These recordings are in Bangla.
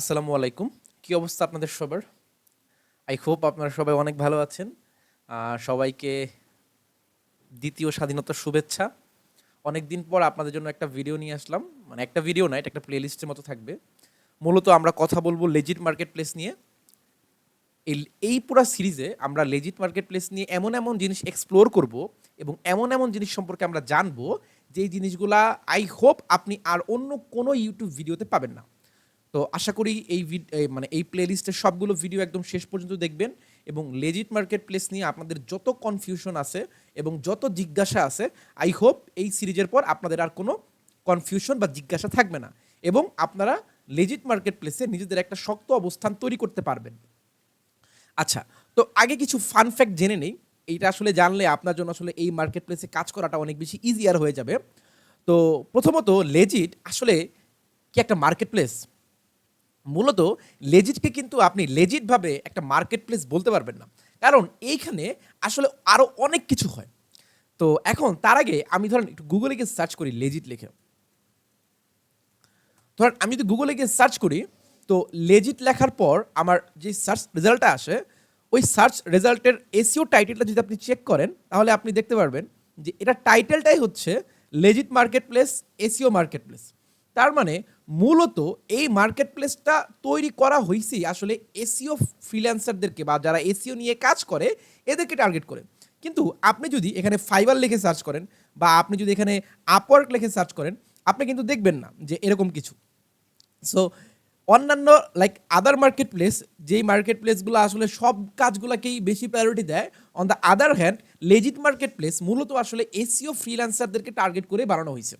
আসসালামু আলাইকুম। কি অবস্থা আপনাদের সবার? আই হোপ আপনারা সবাই অনেক ভালো আছেন। সবাইকে দ্বিতীয় স্বাধীনতার শুভেচ্ছা। অনেক দিন পর আপনাদের জন্য একটা ভিডিও নিয়ে আসলাম। মানে একটা ভিডিও না, এটা একটা প্লেলিস্টের মতো থাকবে। মূলত আমরা কথা বলব লেজিট মার্কেট প্লেস নিয়ে। এই এই পুরো সিরিজে আমরা লেজিট মার্কেট প্লেস নিয়ে এমন এমন জিনিস এক্সপ্লোর করব এবং এমন এমন জিনিস সম্পর্কে আমরা জানব, যেই জিনিসগুলা আই হোপ আপনি আর অন্য কোনো ইউটিউব ভিডিওতে পাবেন না। তো আশা করি এই মানে এই প্লেলিস্টের সবগুলো ভিডিও একদম শেষ পর্যন্ত দেখবেন এবং লেজিট মার্কেট প্লেস নিয়ে আপনাদের যত কনফিউশন আছে এবং যত জিজ্ঞাসা আছে আই হোপ এই সিরিজের পর আপনাদের আর কোনো কনফিউশন বা জিজ্ঞাসা থাকবে না এবং আপনারা লেজিট মার্কেট প্লেসে নিজেদের একটা শক্ত অবস্থান তৈরি করতে পারবেন। আচ্ছা তো আগে কিছু ফান ফ্যাক্ট জেনে নেই। এইটা আসলে জানলে আপনার জন্য আসলে এই মার্কেট প্লেসে কাজ করাটা অনেক বেশি ইজিয়ার হয়ে যাবে। তো প্রথমত লেজিট আসলে কি একটা মার্কেট প্লেস মূলত লেজিটকে কিন্তু আপনি লেজিটভাবে একটা মার্কেট প্লেস বলতে পারবেন না। কারণ এইখানে আসলে আরও অনেক কিছু হয়। তো এখন তার আগে আমি ধরেন একটু গুগলে গিয়ে সার্চ করি লেজিট লিখে। ধরেন আমি যদি গুগলে গিয়ে সার্চ করি, তো লেজিট লেখার পর আমার যে সার্চ রেজাল্টটা আসে, ওই সার্চ রেজাল্টের এসিও টাইটেলটা যদি আপনি চেক করেন, তাহলে আপনি দেখতে পারবেন যে এটা টাইটেলটাই হচ্ছে legit market place SEO market place তার মানে মূলত এই মার্কেট প্লেসটা তৈরি করা হয়েছেই আসলে এসিও ফ্রিল্যান্সারদেরকে বা যারা এসিও নিয়ে কাজ করে, এদেরকে টার্গেট করে। কিন্তু আপনি যদি এখানে ফাইবার লিখে সার্চ করেন বা আপনি যদি এখানে আপওয়ার্ক লিখে সার্চ করেন, আপনি কিন্তু দেখবেন না যে এরকম কিছু। সো অন্যান্য লাইক আদার মার্কেট প্লেস যেই মার্কেট প্লেসগুলো আসলে সব কাজগুলোকেই বেশি প্রায়োরিটি দেয় on the other hand legit marketplace মূলত আসলে এসিও ফ্রিল্যান্সারদেরকে টার্গেট করে বানানো হয়েছে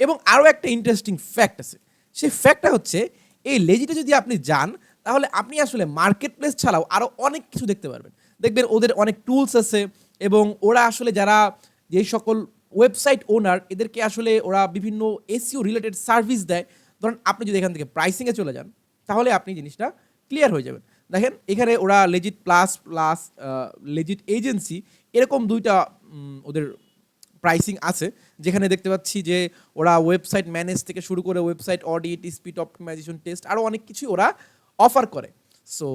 এবং আরও একটা ইন্টারেস্টিং ফ্যাক্ট আছে। সেই ফ্যাক্টটা হচ্ছে, এই লেজিটে যদি আপনি যান, তাহলে আপনি আসলে মার্কেট প্লেস ছাড়াও আরও অনেক কিছু দেখতে পারবেন। দেখবেন ওদের অনেক টুলস আছে এবং ওরা আসলে যারা যেই সকল ওয়েবসাইট ওনার এদেরকে আসলে ওরা বিভিন্ন এসিও রিলেটেড সার্ভিস দেয়। ধরুন, আপনি যদি এখান থেকে প্রাইসিংয়ে চলে যান, তাহলে আপনি জিনিসটা ক্লিয়ার হয়ে যাবেন। দেখেন, এখানে ওরা legit plus plus legit agency এরকম দুইটা ওদের প্রাইসিং আছে, যেখানে দেখতে পাচ্ছি যে ওরা ওয়েবসাইট ম্যানেজ থেকে শুরু করে website audit speed optimisation test আরও অনেক কিছুই ওরা অফার করে। সো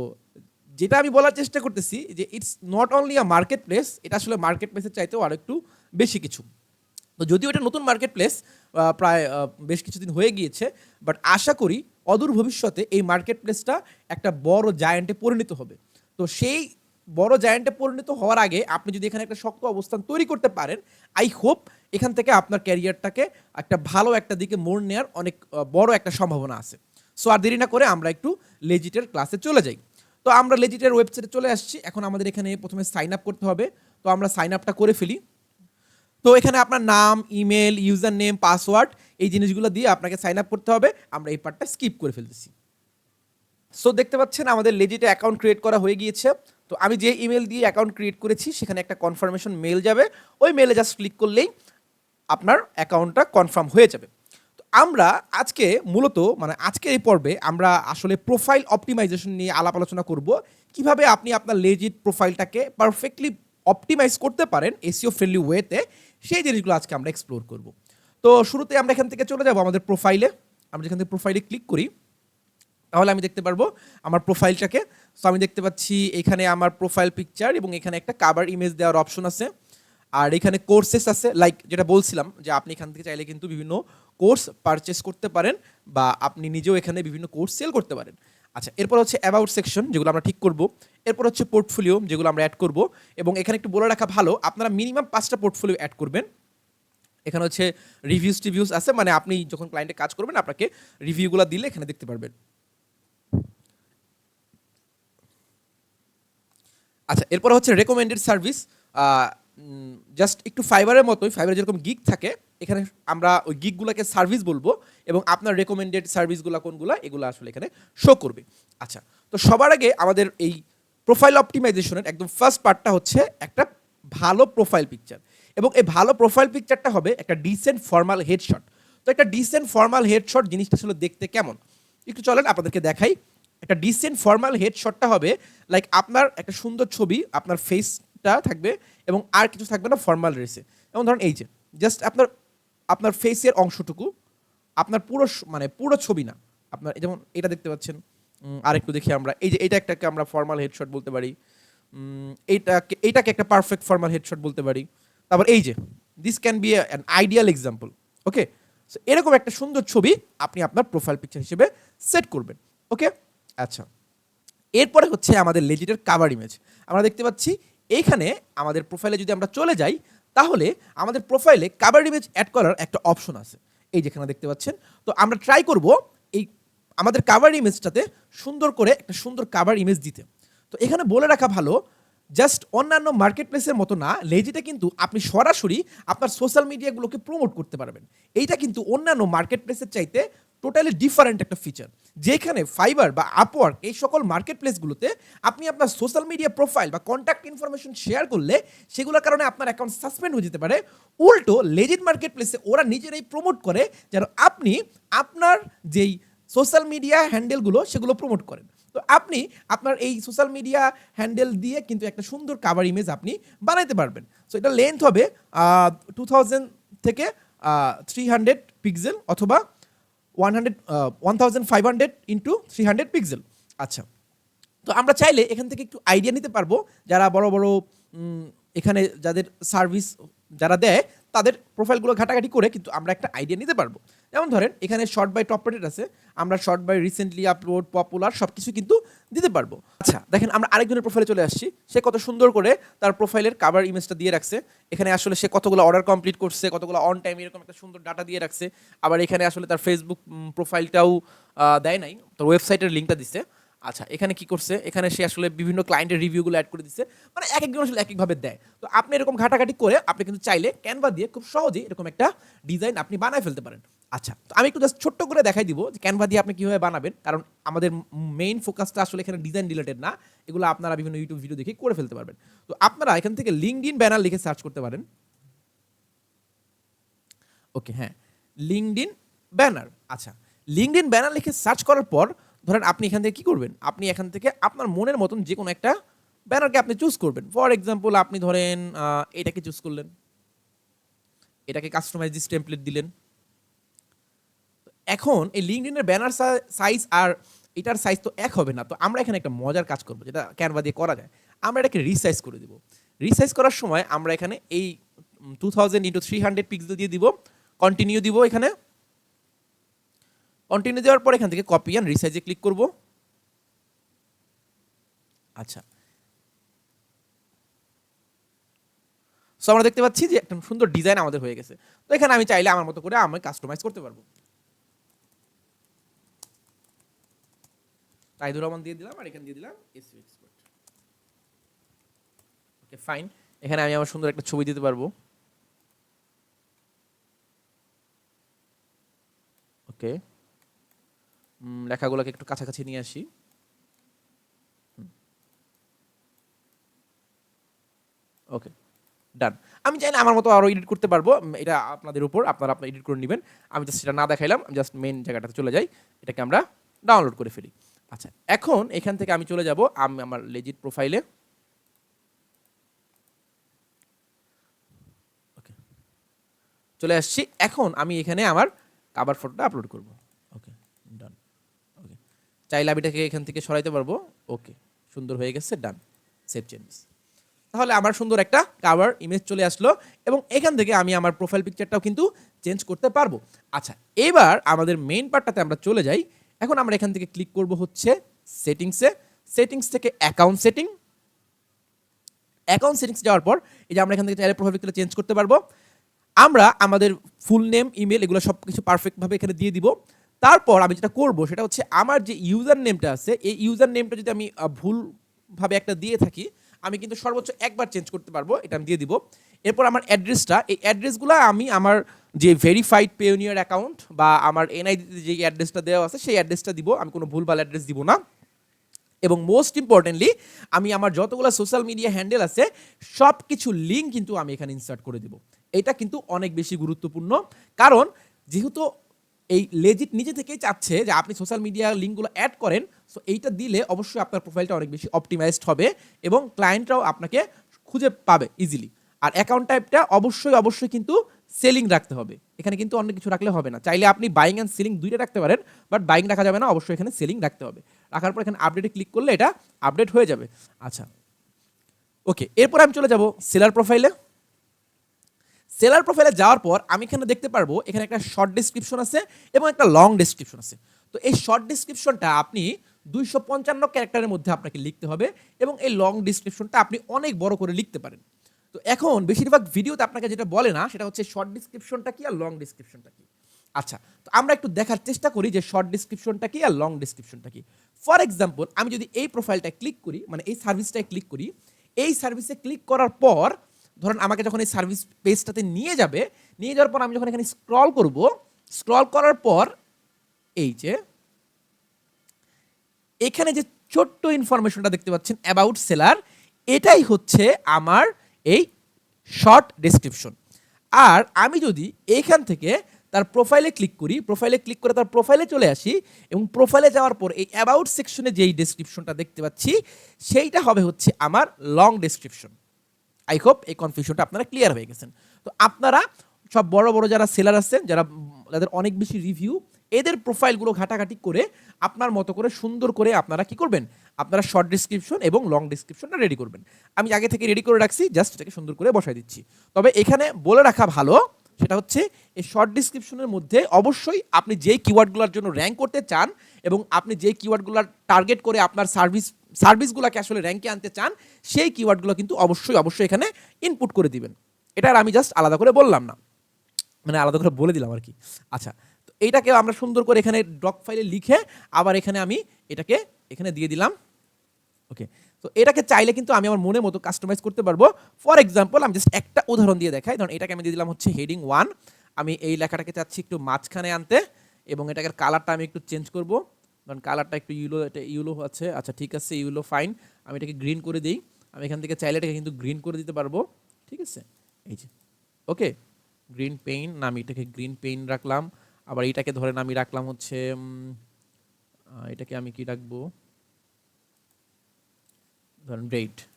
যেটা আমি বলার চেষ্টা করতেছি যে it's not only a marketplace এটা আসলে মার্কেট প্লেসের চাইতেও আরও একটু বেশি কিছু। তো যদিও এটা নতুন মার্কেট প্লেস প্রায় বেশ কিছুদিন হয়ে গিয়েছে বাট আশা করি অদূর ভবিষ্যতে এই মার্কেট প্লেসটা একটা বড় জায়ান্টে পরিণত হবে। তো সেই বড় জায়ান্টে পরিণত হওয়ার আগে আপনি যদি এখানে একটা শক্ত অবস্থান তৈরি করতে পারেন আই হোপ এখান থেকে আপনার ক্যারিয়ারটাকে একটা ভালো একটা দিকে মোড় নেওয়ার অনেক বড় একটা সম্ভাবনা আছে। সো আর দেরি না করে আমরা একটু লেজিটের ক্লাসে চলে যাই। তো আমরা লেজিটের ওয়েবসাইটে চলে আসছি। এখন আমাদের এখানে প্রথমে সাইন আপ করতে হবে। তো আমরা সাইন আপটা করে ফেলি। তো এখানে আপনার নাম ইমেল ইউজার নেম পাসওয়ার্ড এই জিনিসগুলো দিয়ে আপনাকে সাইন আপ করতে হবে। আমরা এই পার্টটা স্কিপ করে ফেলতেছি। সো দেখতে পাচ্ছেন আমাদের লেজিটে অ্যাকাউন্ট ক্রিয়েট করা হয়ে গিয়েছে। তো আমি যে ইমেল দিয়ে অ্যাকাউন্ট ক্রিয়েট করেছি, সেখানে একটা কনফার্মেশন মেল যাবে। ওই মেলে জাস্ট ক্লিক করলেই আপনার অ্যাকাউন্টটা কনফার্ম হয়ে যাবে। তো আমরা আজকে মূলত মানে আজকের এই পর্বে আমরা আসলে প্রোফাইল অপটিমাইজেশন নিয়ে আলাপ আলোচনা করব। কীভাবে আপনি আপনার লেজিট প্রোফাইলটাকে পারফেক্টলি অপটিমাইজ করতে পারেন এসিও ফ্রেন্ডলি ওয়েতে সেই জিনিসগুলো আজকে আমরা এক্সপ্লোর করব। তো শুরুতে আমরা এখান থেকে চলে যাব আমাদের প্রোফাইলে আমরা যেখান থেকে প্রোফাইলে ক্লিক করি তাহলে আমি দেখতে পারব আমার প্রোফাইলটাকে সো আমি দেখতে পাচ্ছি এখানে আমার প্রোফাইল পিকচার এবং এখানে একটা কাভার ইমেজ দেওয়ার অপশন আছে। আর এখানে কোর্সেস আছে। লাইক যেটা বলছিলাম যে আপনি এখান থেকে চাইলে কিন্তু বিভিন্ন কোর্স পারচেস করতে পারেন বা আপনি নিজেও এখানে বিভিন্ন কোর্স সেল করতে পারেন। আচ্ছা এরপর হচ্ছে অ্যাবাউট সেকশন যেগুলো আমরা ঠিক করব। এরপর হচ্ছে পোর্টফোলিও যেগুলো আমরা অ্যাড করব। এবং এখানে একটু বলে রাখা ভালো, আপনারা মিনিমাম পাঁচটা পোর্টফোলিও অ্যাড করবেন। এখানে হচ্ছে রিভিউস টিভিউস আছে। মানে আপনি যখন ক্লায়েন্টে কাজ করবেন, আপনাকে রিভিউগুলো দিলে এখানে দেখতে পারবেন। আচ্ছা এরপর হচ্ছে রেকমেন্ডেড সার্ভিস জাস্ট একটু ফাইবারের মতোই ফাইবারে যেরকম গিগ থাকে, এখানে আমরা ওই গিকগুলোকে সার্ভিস বলব এবং আপনার রেকমেন্ডেড সার্ভিসগুলো কোনগুলো, এগুলো আসলে এখানে শো করবে। আচ্ছা তো সবার আগে আমাদের এই প্রোফাইল অপটিমাইজেশনের একদম ফার্স্ট পার্টটা হচ্ছে একটা ভালো প্রোফাইল পিকচার এবং এই ভালো প্রোফাইল পিকচারটা হবে একটা ডিসেন্ট ফর্মাল হেডশট তো একটা ডিসেন্ট ফর্মাল হেডশট জিনিসটা আসলে দেখতে কেমন? একটু চলেন, আপনাদেরকে দেখাই। একটা ডিসেন্ট ফর্মাল হেডশটটা হবে লাইক আপনার একটা সুন্দর ছবি, আপনার ফেসটা থাকবে এবং আর কিছু থাকবে না ফর্মাল ড্রেসে যেমন ধরুন এই যে জাস্ট আপনার আপনার ফেসের অংশটুকু, আপনার পুরো মানে পুরো ছবি না, আপনার যেমন এটা দেখতে পাচ্ছেন আরেকটু দেখি আমরা। এই যে এটা একটাকে আমরা ফর্মাল হেডশট বলতে পারি এইটাকে এইটাকে একটা পারফেক্ট ফর্মাল হেডশট বলতে পারি। তারপর এই যে this can be an ideal example okay so এরকম একটা সুন্দর ছবি আপনি আপনার প্রোফাইল পিকচার হিসেবে সেট করবেন ওকে আচ্ছা। এরপরে হচ্ছে আমাদের লেজিটের কাভার ইমেজ আমরা দেখতে পাচ্ছি, এইখানে আমাদের প্রোফাইলে যদি আমরা চলে যাই, তাহলে আমাদের প্রোফাইলে কাভার ইমেজ অ্যাড করার একটা অপশন আছে। এই যেখানে দেখতে পাচ্ছেন। তো আমরা ট্রাই করব এই আমাদের কাভার ইমেজটাতে সুন্দর করে একটা সুন্দর কাভার ইমেজ দিতে। তো এখানে বলে রাখা ভালো জাস্ট অন্যান্য মার্কেট প্লেসের মতো না, লেজিতে কিন্তু আপনি সরাসরি আপনার সোশ্যাল মিডিয়াগুলোকে প্রমোট করতে পারবেন। এইটা কিন্তু অন্যান্য মার্কেট প্লেসের চাইতে টোটালি ডিফারেন্ট একটা ফিচার যেখানে ফাইবার বা আপওয়ার্ক এই সকল মার্কেট প্লেসগুলোতে আপনি আপনার সোশ্যাল মিডিয়া প্রোফাইল বা কন্ট্যাক্ট ইনফরমেশন শেয়ার করলে সেগুলোর কারণে আপনার অ্যাকাউন্ট সাসপেন্ড হয়ে যেতে পারে। উল্টো লেজিট মার্কেট প্লেসে ওরা নিজেরাই প্রমোট করে যেন আপনি আপনার যেই সোশ্যাল মিডিয়া হ্যান্ডেলগুলো সেগুলো প্রমোট করেন। তো আপনি আপনার এই সোশ্যাল মিডিয়া হ্যান্ডেল দিয়ে কিন্তু একটা সুন্দর কাভার ইমেজ আপনি বানাইতে পারবেন। সো এটা লেন্থ হবে টু থাউজেন্ড থেকে থ্রি হান্ড্রেড পিক্সেল অথবা one hundred one thousand five hundred into three hundred pixel আচ্ছা তো আমরা চাইলে এখান থেকে একটু আইডিয়া নিতে পারব, যারা বড় বড় এখানে যাদের সার্ভিস যারা দেয়, তাদের প্রোফাইলগুলো ঘাটাঘাটি করে কিন্তু আমরা একটা আইডিয়া নিতে পারব। যেমন ধরেন, এখানে শর্ট বাই টপ রেটেড আছে, আমরা sort by recently upload popular সব কিছু কিন্তু দিতে পারব। আচ্ছা দেখেন আমরা আরেকজনের প্রোফাইলে চলে আসছি। সে কত সুন্দর করে তার প্রোফাইলের কাভার ইমেজটা দিয়ে রাখছে। এখানে আসলে সে কতগুলো অর্ডার কমপ্লিট করছে, কতগুলো অন টাইম এরকম একটা সুন্দর ডাটা দিয়ে রাখছে। আবার এখানে আসলে তার ফেসবুক প্রোফাইলটাও দেয় নাই, তার ওয়েবসাইটের লিঙ্কটা দিচ্ছে আচ্ছা এখানে কি করছে? এখানে সে আসলে বিভিন্ন ক্লায়েন্টের রিভিউগুলো অ্যাড করে দিচ্ছে মানে এক একজন আসলে এক একভাবে দেয়। তো আপনি এরকম ঘাটাঘাটি করে আপনি কিন্তু চাইলে ক্যানভা দিয়ে খুব সহজেই এরকম একটা ডিজাইন আপনি বানায় ফেলতে পারেন। আচ্ছা তো আমি একটু জাস্ট ছোট্ট করে দেখাই দিব যে ক্যানভা দিয়ে আপনি কীভাবে বানাবেন। কারণ আমাদের মেইন ফোকাসটা আসলে এখানে ডিজাইন রিলেটেড না। এগুলো আপনারা বিভিন্ন ইউটিউব ভিডিও দেখে করে ফেলতে পারবেন। তো আপনারা এখান থেকে লিঙ্কড ইন ব্যানার লিখে সার্চ করতে পারেন। ওকে হ্যাঁ। লিঙ্কড ইন ব্যানার আচ্ছা। লিঙ্কড ইন ব্যানার লিখে সার্চ করার পর, ধরেন আপনি এখান থেকে কী করবেন? আপনি এখান থেকে আপনার মনের মতন যে কোনো একটা ব্যানারকে আপনি চুজ করবেন। ফর এক্সাম্পল আপনি ধরেন এটাকে চুজ করলেন। এটাকে কাস্টমাইজ টেমপ্লেট দিলেন। এখন এই লিঙ্কডিনের ব্যানার সাইজ আর এটার সাইজ তো এক হবে না। তো আমরা এখানে একটা মজার কাজ করব, যেটা ক্যানভা দিয়ে করা যায়। আমরা এটাকে রিসাইজ করে দিব। রিসাইজ করার সময় আমরা এখানে এই two thousand into three hundred pixel দিয়ে দিব। কন্টিনিউ দিব এখানে। কন্টিনিউ দেওয়ার পর এখান থেকে কপি অ্যান্ড রিসাইজে ক্লিক করব। আচ্ছা। সো আমরা দেখতে পাচ্ছি যে একটা সুন্দর ডিজাইন আমাদের হয়ে গেছে। তো এখানে আমি চাইলে আমার মতো করে আমি কাস্টমাইজ করতে পারব। তাইদুর রহমান দিয়ে দিলাম, আর এখানে দিয়ে দিলাম এসইও এক্সপার্ট ওকে ফাইন এখানে আমি আমার সুন্দর একটা ছবি দিতে পারব। ওকে লেখাগুলোকে একটু কাছাকাছি নিয়ে আসি। ওকে ডান আমি চাই না আমার মতো আরও এডিট করতে পারব। এটা আপনাদের উপর, আপনারা আপনার এডিট করে নেবেন। আমি জাস্ট সেটা না দেখাইলাম জাস্ট মেন জায়গাটাতে চলে যাই। এটাকে আমরা ডাউনলোড করে ফেলি। আচ্ছা এখন এখান থেকে আমি চলে যাব, আমি আমার লেজিট প্রোফাইলে চলে আসছি, এখন আমি এখানে আমার কাবার ফটোটা আপলোড করব। ওকে ডান ওকে চাইলে আমি এটাকে এখান থেকে সরাইতে পারব। ওকে সুন্দর হয়ে গেছে ডান সেভ চেঞ্জেস তাহলে আমার সুন্দর একটা কাভার ইমেজ চলে আসলো এবং এখান থেকে আমি আমার প্রোফাইল পিকচারটাও কিন্তু চেঞ্জ করতে পারব। আচ্ছা এবার আমাদের মেইন পার্টটাতে আমরা চলে যাই। এখন আমরা এখান থেকে ক্লিক করব হচ্ছে সেটিংসে সেটিংস থেকে অ্যাকাউন্ট সেটিং অ্যাকাউন্ট সেটিংস যাওয়ার পর এই যে আমরা এখান থেকে চাইলে প্রোফাইল চেঞ্জ করতে পারব। আমরা আমাদের ফুল নেম ইমেল এগুলো সব কিছু পারফেক্টভাবে এখানে দিয়ে দিব। তারপর আমি যেটা করব সেটা হচ্ছে আমার যে ইউজার নেমটা আছে, এই ইউজার নেমটা যদি আমি ভুলভাবে একটা দিয়ে থাকি, আমি কিন্তু সর্বোচ্চ একবার চেঞ্জ করতে পারব, এটা আমি দিয়ে দিব। এরপর আমার অ্যাড্রেসটা এই অ্যাড্রেসগুলো আমি আমার যে ভেরিফাইড পেওনিয়ার অ্যাকাউন্ট বা আমার এনআইডি যে অ্যাড্রেসটা দেওয়া আছে, সেই অ্যাড্রেসটা দিব। আমি কোনো ভুলভাল অ্যাড্রেস দিব না। এবং মোস্ট ইম্পর্টেন্টলি আমি আমার যতগুলো সোশ্যাল মিডিয়া হ্যান্ডেল আছে সব কিছু লিঙ্ক কিন্তু আমি এখানে ইনসার্ট করে দিব। এটা কিন্তু অনেক বেশি গুরুত্বপূর্ণ। কারণ যেহেতু এই লেজিট নিজে থেকেই চাচ্ছে যে আপনি সোশ্যাল মিডিয়া লিঙ্কগুলো অ্যাড করেন সো এইটা দিলে অবশ্যই আপনার প্রোফাইলটা অনেক বেশি অপটিমাইজড হবে এবং ক্লায়েন্টরাও আপনাকে খুঁজে পাবে ইজিলি আর অ্যাকাউন্ট টাইপটা অবশ্যই অবশ্যই কিন্তু সেলিং রাখতে হবে। এখানে কিন্তু অন্য কিছু রাখলে হবে না। চাইলে আপনি বাইং অ্যান্ড সেলিং দুইটা রাখতে পারেন বাট বাইং রাখা যাবে না, অবশ্যই এখানে সেলিং রাখতে হবে। রাখার পর এখানে আপডেটে ক্লিক করলে এটা আপডেট হয়ে যাবে। আচ্ছা। ওকে এরপর আমি চলে যাব সেলার প্রোফাইলে সেলার প্রোফাইলে যাওয়ার পর আমি এখানে দেখতে পারব, এখানে একটা শর্ট ডিসক্রিপশন আছে এবং একটা লং ডিসক্রিপশন আছে। তো এই শর্ট ডিসক্রিপশনটা আপনি দুইশো পঞ্চান্ন ক্যারেক্টারের মধ্যে আপনাকে লিখতে হবে এবং এই লং ডিসক্রিপশনটা আপনি অনেক বড় করে লিখতে পারেন। তো এখন বেশিরভাগ ভিডিওতে আপনাকে যেটা বলে না, সেটা হচ্ছে শর্ট ডিসক্রিপশনটা কি আর লং ডিসক্রিপশনটা কি? আচ্ছা তো আমরা একটু দেখার চেষ্টা করি যে শর্ট ডিসক্রিপশনটা কি আর লং ডিসক্রিপশনটা কি। ফর এক্সাম্পল আমি যদি এই প্রোফাইলটা ক্লিক করি মানে এই সার্ভিসটায় ক্লিক করি, এই সার্ভিসে ক্লিক করার পর, ধরুন আমাকে যখন এই সার্ভিস পেজটাতে নিয়ে যাবে, নিয়ে যাওয়ার পর আমি যখন এখানে স্ক্রল করব স্ক্রল করার পর, এই যে, এখানে যে ছোট্ট ইনফরমেশনটা দেখতে পাচ্ছেন অ্যাবাউট সেলার এটাই হচ্ছে আমার এই শর্ট ডেসক্রিপশন আর আমি যদি এইখান থেকে তার প্রোফাইলে ক্লিক করি প্রোফাইলে ক্লিক করে তার প্রোফাইলে চলে আসি এবং প্রোফাইলে যাওয়ার পর এই অ্যাবাউট সেকশনে যেই ডেসক্রিপশনটা দেখতে পাচ্ছি, সেইটা হবে হচ্ছে আমার লং ডেসক্রিপশন আই হোপ এই কনফিউশনটা আপনারা ক্লিয়ার হয়ে গেছেন। তো আপনারা সব বড় বড় যারা সেলার আছেন যারা যাদের অনেক বেশি রিভিউ এদের প্রোফাইলগুলো ঘাটাঘাটি করে আপনার মতো করে সুন্দর করে আপনারা কি করবেন? আপনারা শর্ট ডিসক্রিপশন এবং লং ডিসক্রিপশনটা রেডি করবেন। আমি আগে থেকে রেডি করে রাখছি জাস্ট এটাকে সুন্দর করে বসাই দিচ্ছি। তবে এখানে বলে রাখা ভালো, সেটা হচ্ছে এই শর্ট ডিসক্রিপশনের মধ্যে অবশ্যই আপনি যেই কিওয়ার্ডগুলোর জন্য র্যাঙ্ক করতে চান এবং আপনি যেই কিওয়ার্ডগুলোর টার্গেট করে আপনার সার্ভিস সার্ভিসগুলোকে আসলে র্যাঙ্কে আনতে চান, সেই কিওয়ার্ডগুলো কিন্তু অবশ্যই অবশ্যই এখানে ইনপুট করে দিবেন। এটা আর আমি জাস্ট আলাদা করে বললাম না। মানে আলাদা করে বলে দিলাম আর কি। আচ্ছা এইটাকে আমরা সুন্দর করে এখানে ডক ফাইলে লিখে আবার এখানে আমি এটাকে এখানে দিয়ে দিলাম। ওকে তো এটাকে চাইলে কিন্তু আমি আমার মনের মতো কাস্টমাইজ করতে পারব। ফর এক্সাম্পল আমি জাস্ট একটা উদাহরণ দিয়ে দেখাই। ধরুন, এটাকে আমি দিয়ে দিলাম হচ্ছে হেডিং ওয়ান আমি এই লেখাটাকে চাচ্ছি একটু মাঝখানে আনতে এবং এটাকে কালারটা আমি একটু চেঞ্জ করব। কারণ কালারটা একটু ইউলো এটা ইউলো আছে। আচ্ছা ঠিক আছে ইউলো ফাইন আমি এটাকে গ্রিন করে দিই। আমি এখান থেকে চাইলে এটাকে কিন্তু গ্রিন করে দিতে পারব। ঠিক আছে? এই যে ওকে গ্রিন পেইন না, আমি এটাকে গ্রিন পেইন রাখলাম। আবার এটাকে ধরেন আমি রাখলাম হচ্ছে এটাকে আমি কি রাখব? ধরেন রেড হ্যাঁ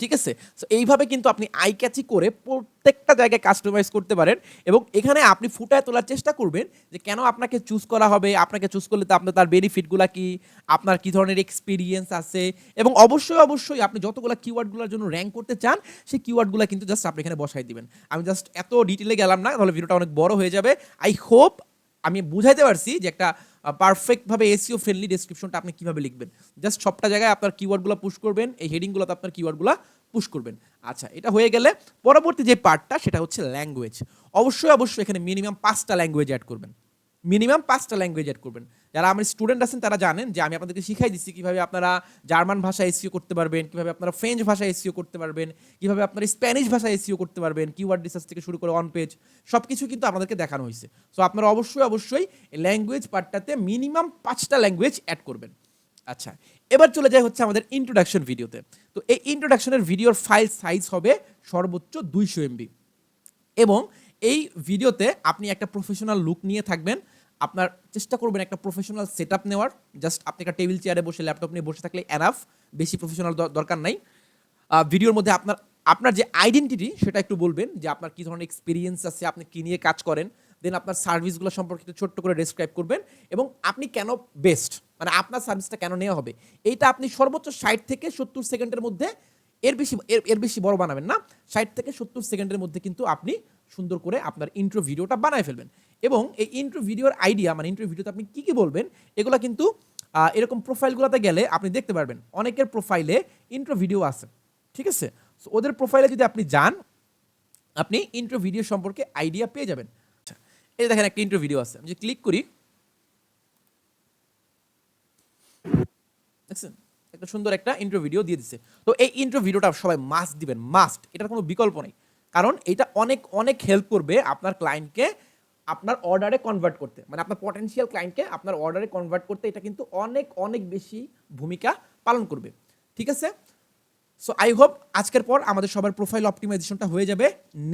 ঠিক আছে? সো এইভাবে কিন্তু আপনি আই ক্যাচি করে প্রত্যেকটা জায়গায় কাস্টমাইজ করতে পারেন এবং এখানে আপনি ফুটায় তোলার চেষ্টা করবেন যে কেন আপনাকে চুজ করা হবে, আপনাকে চুজ করলে তো আপনার তার বেনিফিটগুলো কি, আপনার কী ধরনের এক্সপিরিয়েন্স আছে এবং অবশ্যই অবশ্যই আপনি যতগুলো কিওয়ার্ডগুলোর জন্য র্যাঙ্ক করতে চান, সেই কিওয়ার্ডগুলো কিন্তু জাস্ট আপনি এখানে বসাই দিবেন। আমি জাস্ট এত ডিটেলে গেলাম না, তাহলে ভিডিওটা অনেক বড় হয়ে যাবে। আই হোপ আমি বুঝাইতে পারছি যে একটা পারফেক্টভাবে এসিও ফ্রেন্ডলি ডেসক্রিপশনটা আপনি কীভাবে লিখবেন? জাস্ট সবটা জায়গায় আপনার কিওয়ার্ডগুলো পুশ করবেন, এই হেডিংগুলোতে আপনার কিওয়ার্ডগুলো পুশ করবেন। আচ্ছা এটা হয়ে গেলে পরবর্তী যে পার্টটা সেটা হচ্ছে ল্যাঙ্গুয়েজ অবশ্যই অবশ্যই এখানে মিনিমাম পাঁচটা ল্যাঙ্গুয়েজ অ্যাড করবেন। মিনিমাম পাঁচটা ল্যাঙ্গুয়েজ অ্যাড করবেন। যারা আমার স্টুডেন্ট আছেন, তারা জানেন যে আমি আপনাদেরকে শিখাই দিচ্ছি কীভাবে আপনারা জার্মান ভাষা এসিও করতে পারবেন, কীভাবে আপনারা ফ্রেঞ্চ ভাষা এসিও করতে পারবেন, কীভাবে আপনারা স্প্যানিশ ভাষা এসিও করতে পারবেন কিওয়ার্ড রিসার্চ থেকে শুরু করে অন পেজ সব কিছু কিন্তু আপনাদেরকে দেখানো হয়েছে। সো আপনারা অবশ্যই অবশ্যই ল্যাঙ্গুয়েজ পার্টটাতে মিনিমাম পাঁচটা ল্যাঙ্গুয়েজ অ্যাড করবেন। আচ্ছা এবার চলে যায় হচ্ছে আমাদের ইন্ট্রোডাকশন ভিডিওতে তো এই ইন্ট্রোডাকশনের ভিডিওর ফাইল সাইজ হবে সর্বোচ্চ দুইশো এমবি এবং এই ভিডিওতে আপনি একটা প্রফেশনাল লুক নিয়ে থাকবেন আপনার চেষ্টা করবেন একটা প্রফেশনাল সেট আপ নেওয়ার। জাস্ট আপনি একটা টেবিল চেয়ারে বসে ল্যাপটপ নিয়ে বসে থাকলে এনাফ বেশি প্রফেশনাল দরকার নাই। ভিডিওর মধ্যে আপনার আপনার যে আইডেন্টিটি সেটা একটু বলবেন যে আপনার কী ধরনের এক্সপিরিয়েন্স আছে, আপনি কী নিয়ে কাজ করেন। দেন আপনার সার্ভিসগুলো সম্পর্কে ছোট্ট করে ডেসক্রাইব করবেন এবং আপনি কেন বেস্ট মানে আপনার সার্ভিসটা কেন নেওয়া হবে? এইটা আপনি সর্বোচ্চ ষাট থেকে সত্তর সেকেন্ডের মধ্যে এর বেশি এর বেশি বড় বানাবেন না। ষাট থেকে সত্তর সেকেন্ডের মধ্যে কিন্তু আপনি সুন্দর করে আপনার ইন্ট্রো ভিডিওটা বানায় ফেলবেন। এবং এই ইন্ট্রো ভিডিওর আইডিয়া মানে ইন্ট্রো ভিডিওতে আপনি কী কী বলবেন, এগুলো কিন্তু এরকম প্রোফাইলগুলোতে গেলে আপনি দেখতে পারবেন। অনেকের প্রোফাইলে ইন্ট্রো ভিডিও আছে, ঠিক আছে? সো ওদের প্রোফাইলে যদি আপনি যান, আপনি ইন্ট্রো ভিডিও সম্পর্কে আইডিয়া পেয়ে যাবেন। এই দেখেন একটা ইন্ট্রো ভিডিও আছে, আমি যে ক্লিক করি, দেখছেন? একটা সুন্দর একটা ইন্ট্রো ভিডিও দিয়ে দিচ্ছে তো এই ইন্ট্রো ভিডিওটা সবাই মাস্ট দিবেন মাস্ট এটার কোনো বিকল্প নেই। কারণ এটা অনেক অনেক হেল্প করবে আপনার ক্লায়েন্টকে আপনার অর্ডারে কনভার্ট করতে। মানে আপনার পটেনশিয়াল ক্লায়েন্টকে আপনার অর্ডারে কনভার্ট করতে এটা কিন্তু অনেক অনেক বেশি ভূমিকা পালন করবে। ঠিক আছে? সো আই হোপ আজকের পর আমাদের সবার প্রোফাইল অপটিমাইজেশনটা হয়ে যাবে।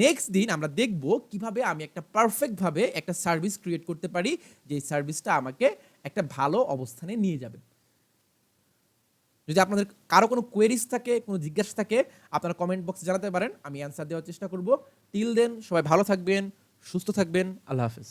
নেক্সট দিন আমরা দেখব কীভাবে আমি একটা পারফেক্টভাবে একটা সার্ভিস ক্রিয়েট করতে পারি যে সার্ভিসটা আমাকে একটা ভালো অবস্থানে নিয়ে যাবে। যদি আপনাদের কারও কোনো কোয়েরিজ থাকে, কোনো জিজ্ঞাসা থাকে, আপনারা কমেন্ট বক্সে জানাতে পারেন, আমি অ্যান্সার দেওয়ার চেষ্টা করব। টিল দেন সবাই ভালো থাকবেন, সুস্থ থাকবেন, আল্লাহ হাফেজ।